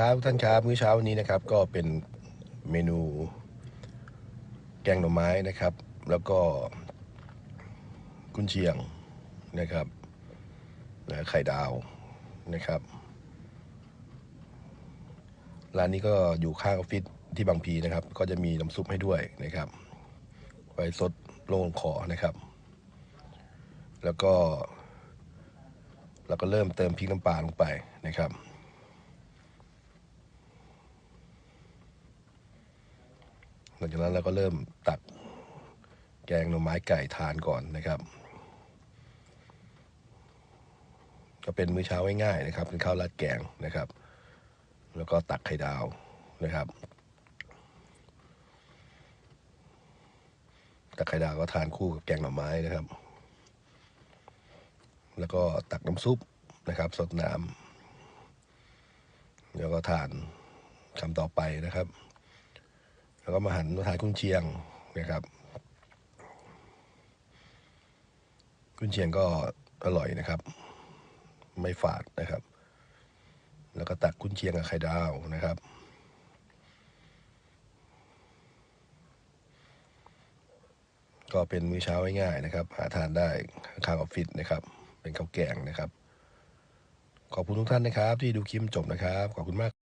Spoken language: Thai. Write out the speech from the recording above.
ครับ ท่านครับมื้อเช้าวันนี้นะครับ ก็เป็นเมนูแกงหน่อไม้นะครับ แล้วก็กุนเชียงนะครับและไข่ดาวนะครับร้านนี้ก็อยู่ข้างออฟฟิศที่บางพีนะครับ ก็จะมีน้ำซุปให้ด้วยนะครับ ไว้สดโล่งคอนะครับ แล้วก็เราก็เริ่มเติมพริกน้ำปลาลงไปนะครับ ลังจากนั้นเราก็เริ่มตักแกงหน่อไม้ไก่ทานก่อนนะครับ ก็เป็นมื้อเช้าง่ายๆนะครับ เป็นข้าวราดแกงนะครับ แล้วก็ตักไข่ดาวนะครับตักไข่ดาวก็ทานคู่กับแกงหน่อไม้นะครับ แล้วก็ตักน้ำซุปนะครับ สดน้ำแล้วก็ทานคำต่อไปนะครับ แล้วก็มาหันมาทานกุ้นเชียงนะครับกุ้นเชียงก็อร่อยนะครับ ไม่ฝาดนะครับ แล้วก็ตักกุ้นเชียงกับไข่ดาวนะครับก็เป็นมื้อเช้าง่ายๆนะครับ หาทานได้ข้างออฟฟิศนะครับ เป็นข้าวแกงนะครับ ขอบคุณทุกท่านนะครับ ที่ดูคลิปจบนะครับ ขอบคุณมาก